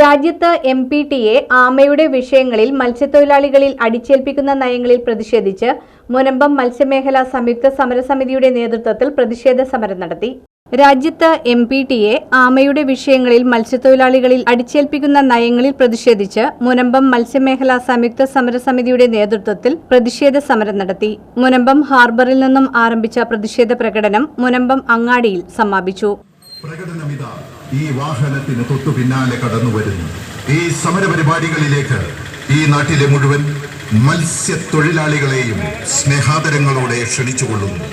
രാജ്യത്ത് M P T A ആമയുടെ വിഷയങ്ങളിൽ മത്സ്യത്തൊഴിലാളികളിൽ അടിച്ചേൽപ്പിക്കുന്ന നയങ്ങളിൽ പ്രതിഷേധിച്ച് മുനമ്പം മത്സ്യമേഖല സംയുക്ത സമരസമിതിയുടെ നേതൃത്വത്തിൽ പ്രതിഷേധ സമരം നടത്തി. രാജ്യത്ത് എം പി ടി എ ആമയുടെ വിഷയങ്ങളിൽ മത്സ്യത്തൊഴിലാളികളിൽ അടിച്ചേൽപ്പിക്കുന്ന നയങ്ങളിൽ പ്രതിഷേധിച്ച് മുനമ്പം മത്സ്യമേഖല സംയുക്ത സമരസമിതിയുടെ നേതൃത്വത്തിൽ പ്രതിഷേധ സമരം നടത്തി. മുനമ്പം ഹാർബറിൽ നിന്നും ആരംഭിച്ച പ്രതിഷേധ പ്രകടനം മുനമ്പം അങ്ങാടിയിൽ സമാപിച്ചു. പ്രകടനമിതാ ഈ വാഹനത്തിന് തൊട്ടു പിന്നാലെ കടന്നു വരുന്നു. ഈ സമരപരിപാടികളിലേക്ക് ഈ നാട്ടിലെ മുഴുവൻ മത്സ്യ മത്സ്യത്തൊഴിലാളികളെയും സ്നേഹാദരങ്ങളോടെ ക്ഷണിച്ചുകൊള്ളുന്നു.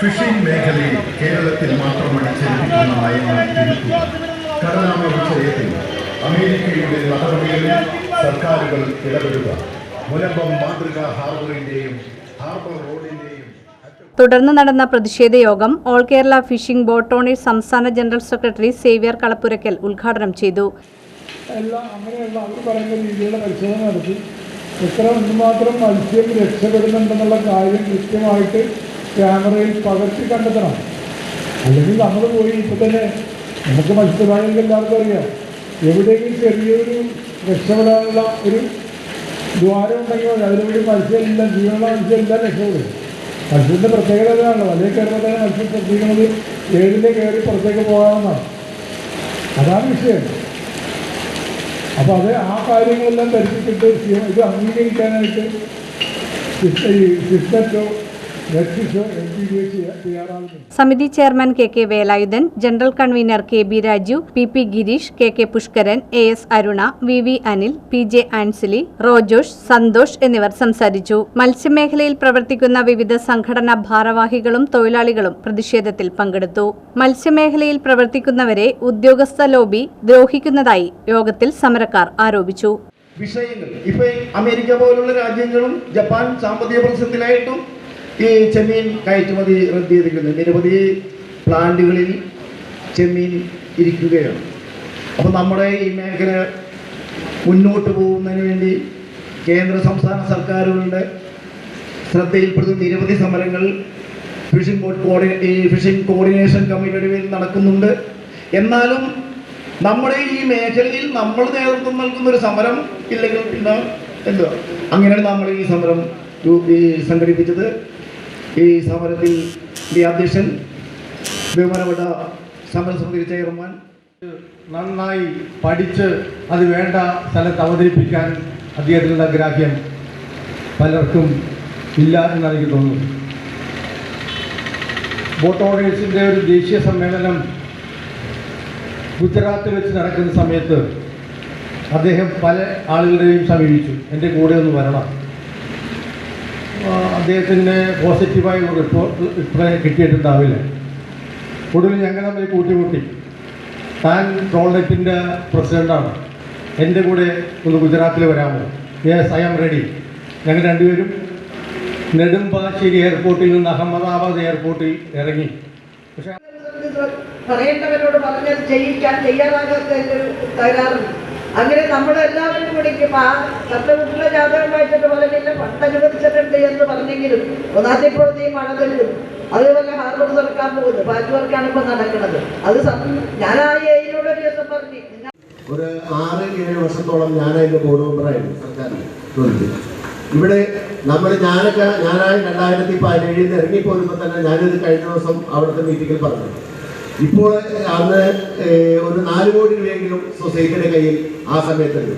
ഫിഷിംഗ് മേഖലയിൽ കേരളത്തിൽ മാത്രം അടിച്ചേൽപ്പിക്കുന്ന നയങ്ങൾ തിരുത്തുക കടലാമ വിഷയത്തിൽ അമേരിക്കയുടെ നടപടികളിൽ സർക്കാരുകൾ ഇടപെടുക. മുനമ്പം മാതൃക ഹാർബറിന്റെയും ഹാർബർ റോഡിന്റെയും തുടർന്ന് നടന്ന പ്രതിഷേധ യോഗം all Kerala fishing boat owners സംസ്ഥാന ജനറൽ സെക്രട്ടറി സേവ്യർ കളപ്പുരയ്ക്കൽ ഉദ്ഘാടനം ചെയ്തു. എല്ലാം അങ്ങനെയുള്ള അവർ പറയുന്ന രീതിയിലുള്ള പരിശോധന നടത്തി. എത്ര എന്തുമാത്രം മത്സ്യം രക്ഷപ്പെടുന്നുണ്ടെന്നുള്ള കാര്യം കൃത്യമായിട്ട് ക്യാമറയിൽ പകർത്തി കണ്ടെത്തണം. അല്ലെങ്കിൽ നമ്മൾ പോയി ഇപ്പൊ തന്നെ നമുക്ക് മത്സ്യത്തൊഴിലാളികൾക്ക് എല്ലാവർക്കും അറിയാം. എവിടെയെങ്കിലും ചെറിയൊരു രക്ഷപ്പെടാനുള്ള ഒരു ദ്വാരം ഉണ്ടെങ്കിൽ. അതിലൂടെ മത്സ്യം എല്ലാം ജീവനുള്ള മത്സ്യം എല്ലാം രക്ഷപ്പെടും. മത്സ്യത്തിന്റെ പ്രത്യേകത ഇതാണല്ലോ വലിയ തന്നെ മത്സ്യം ശ്രദ്ധിക്കുന്നത് ഏതിലെ കയറി പുറത്തേക്ക് പോകാമെന്നാണ് അതാണ് വിഷയം. അപ്പോൾ അത് ആ കാര്യങ്ങളെല്ലാം ധരിപ്പിച്ചിട്ട് ഇത് അംഗീകരിക്കാനായിട്ട് സിസ്റ്റ- സമിതി chairman K K Velayudhan general convener K B Raju P P Girish K K Pushkaran A S Aruna V V Anil P J Ancily Rojosh Santhosh എന്നിവർ സംസാരിച്ചു. മത്സ്യമേഖലയിൽ പ്രവർത്തിക്കുന്ന വിവിധ സംഘടനാ ഭാരവാഹികളും തൊഴിലാളികളും പ്രതിഷേധത്തിൽ പങ്കെടുത്തു. മത്സ്യമേഖലയിൽ പ്രവർത്തിക്കുന്നവരെ ഉദ്യോഗസ്ഥ ലോബി ദ്രോഹിക്കുന്നതായി യോഗത്തിൽ സമരക്കാർ ആരോപിച്ചു. വിഷയങ്ങൾ. ഇപ്പൊ അമേരിക്ക പോലുള്ള രാജ്യങ്ങളും ജപ്പാൻ സാമ്പത്തിക പ്രതിസന്ധിയിലായിട്ടും ഈ ചെമ്മീൻ കയറ്റുമതി റദ്ദ് ചെയ്തിരിക്കുന്നു നിരവധി പ്ലാന്റുകളിൽ ചെമ്മീൻ ഇരിക്കുകയാണ്. അപ്പോൾ നമ്മുടെ ഈ മേഖല മുന്നോട്ട് പോകുന്നതിന് വേണ്ടി കേന്ദ്ര സംസ്ഥാന സർക്കാരുകളുടെ ശ്രദ്ധയിൽപ്പെടുന്ന നിരവധി സമരങ്ങൾ ഫിഷിംഗ് ബോർഡ് കോർഡിനേ ഫിഷിംഗ് കോർഡിനേഷൻ കമ്മിറ്റിയുടെ പേരിൽ നടക്കുന്നുണ്ട്. എന്നാലും നമ്മുടെ ഈ മേഖലയിൽ നമ്മൾ നേതൃത്വം നൽകുന്ന ഒരു സമരം ഇല്ലെങ്കിൽ പിന്നെ എന്തുവാ? അങ്ങനെയാണ് നമ്മൾ ഈ സമരം സംഘടിപ്പിച്ചത്. ഈ സമരത്തിൽ ഈ അധ്യക്ഷൻ ബഹുമാനപ്പെട്ട സമരസമിതി ചെയർമാൻ നന്നായി പഠിച്ച് അത് വേണ്ട സ്ഥലത്ത് അവതരിപ്പിക്കാൻ അദ്ദേഹത്തിനുള്ള ഗ്രാഹ്യം പലർക്കും ഇല്ല എന്നാണ് എനിക്ക് തോന്നുന്നത്. ബോട്ട് ഓണേഴ്സിന്റെ ഒരു ദേശീയ സമ്മേളനം ഗുജറാത്തിൽ വെച്ച് നടക്കുന്ന സമയത്ത് അദ്ദേഹം പല ആളുകളുടെയും സമീപിച്ചു. എന്റെ കൂടെ ഒന്ന് വരണം. ആ, അദ്ദേഹത്തിന് പോസിറ്റീവായ ഒരു റിപ്പോർട്ട് ഇത്രയും കിട്ടിയിട്ടുണ്ടാവില്ല. ഒടുവിൽ ഞങ്ങൾ തമ്മിൽ കൂട്ടിമുട്ടി. താൻ ട്രോൾനെറ്റിന്റെ പ്രസിഡന്റാണ് എന്റെ കൂടെ ഒന്ന് ഗുജറാത്തിൽ വരാമോ? യെസ് ഐ ആം റെഡി ഞങ്ങൾ രണ്ടുപേരും നെടുമ്പാശ്ശേരി എയർപോർട്ടിൽ നിന്ന് അഹമ്മദാബാദ് എയർപോർട്ടിൽ ഇറങ്ങി. പക്ഷേ പറയേണ്ടവരോട് പറഞ്ഞത് ചെയ്യിക്കാൻ തയ്യാറാകാത്ത തകരാറുണ്ട്. അങ്ങനെ നമ്മളെല്ലാവരും കൂടി ആ വളരെ ജാതകം വായിച്ചിട്ട് ഫണ്ട് അനുവദിച്ചിട്ടുണ്ട് എന്ന് പറഞ്ഞെങ്കിലും ഒന്നാത്തിപ്പുറത്ത് ഈ മഴ തരുന്നു അതേപോലെ ഹാർബർ തുറക്കാൻ പോകുന്നു. പാറ്റ് വർക്കാണ് ഇപ്പൊ നടക്കുന്നത്. അത് ഞാൻ ആ ഒരു ദിവസം പറഞ്ഞു. ഒരു ആറ് ഏഴ് വർഷത്തോളം ഞാൻ അതിന്റെ ബോർഡ് മെമ്പറായിരുന്നു സർക്കാരിൽ ഇവിടെ നമ്മൾ ഞാനൊക്കെ ഞാനായി രണ്ടായിരത്തി പതിനേഴിൽ നിന്ന് ഇറങ്ങിപ്പോരുമ്പോൾ തന്നെ ഞാനിത് കഴിഞ്ഞ ദിവസം അവിടുത്തെ മീറ്റിങ്ങിൽ പറഞ്ഞു. ഇപ്പോൾ അന്ന് ഒരു നാല് കോടി രൂപയെങ്കിലും സൊസൈറ്റിയുടെ കയ്യിൽ ആ സമയത്തുണ്ട്.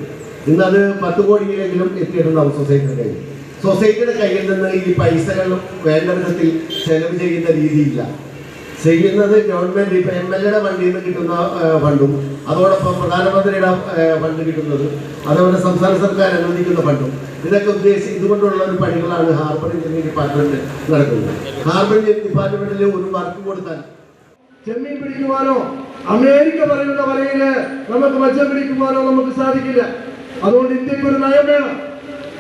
ഇന്നത് പത്ത് കോടിയിലെങ്കിലും എത്തിയിട്ടുണ്ടാവും സൊസൈറ്റിയുടെ കയ്യിൽ. സൊസൈറ്റിയുടെ കയ്യിൽ നിന്ന് ഈ പൈസകൾ വേണ്ട വിധത്തിൽ ചെലവ് ചെയ്യുന്ന രീതിയില്ല. ചെയ്യുന്നത് ഗവൺമെന്റ് ഇപ്പൊ എം എൽ എയുടെ ഫണ്ടിൽ നിന്ന് കിട്ടുന്ന ഫണ്ടും അതോടൊപ്പം പ്രധാനമന്ത്രിയുടെ ഫണ്ട് കിട്ടുന്നത് അതേപോലെ സംസ്ഥാന സർക്കാർ അനുവദിക്കുന്ന ഫണ്ടും. ഇതൊക്കെ ഉദ്ദേശിച്ച് ഇതുകൊണ്ടുള്ള ഒരു പണികളാണ് ഹാർബർ എഞ്ചിനീയറിംഗ് ഡിപ്പാർട്ട്മെന്റ് നടക്കുന്നത് ഹാർബർ എഞ്ചിനീയറിംഗ് ഡിപ്പാർട്ട്മെന്റിൽ ഒരു വർക്ക് കൊടുത്താൽ ചെമ്മീൻ പിടിക്കുവാനോ അമേരിക്ക പറയുന്ന വലയിൽ നമുക്ക് മത്സ്യം പിടിക്കുവാനോ നമുക്ക് സാധിക്കില്ല. അതുകൊണ്ട് ഇന്ത്യയ്ക്ക് ഒരു നയം വേണം.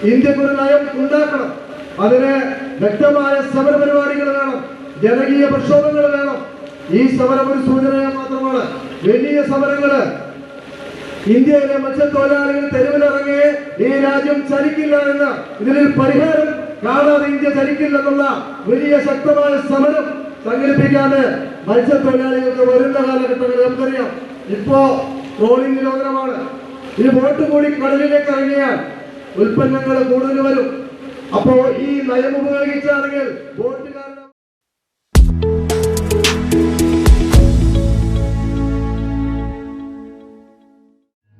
ഇന്ത്യയ്ക്ക് ഒരു നയം ഉണ്ടാക്കണം. അതിന് വ്യക്തമായ സമര പരിപാടികൾ വേണം. ജനകീയ പ്രക്ഷോഭങ്ങൾ വേണം. ഈ സമരം ഒരു സൂചന മാത്രമാണ്. വലിയ സമരങ്ങൾ. ഇന്ത്യയിലെ മത്സ്യത്തൊഴിലാളികൾ തെരുവിലിറങ്ങി ഈ രാജ്യം ചലിക്കില്ല എന്ന് ഇതിനൊരു പരിഹാരം കാണാതെ ഇന്ത്യ ചലിക്കില്ലെന്നുള്ള വലിയ ശക്തമായ സമരം സംഘടിപ്പിക്കാതെ മത്സ്യത്തൊഴിലാളികൾക്ക് വരുന്ന കാലഘട്ടങ്ങളിൽ നമുക്കറിയാം. ഇപ്പോ ട്രോളിംഗ് നിരോധനമാണ് ഈ ബോട്ട് കൂടി കടലിലേക്ക് ഇറങ്ങിയാൽ ഉൽപ്പന്നങ്ങൾ കൂടുതൽ വരും. അപ്പോ ഈ നയം ഉപയോഗിച്ചാണെങ്കിൽ ബോട്ടുകാരുടെ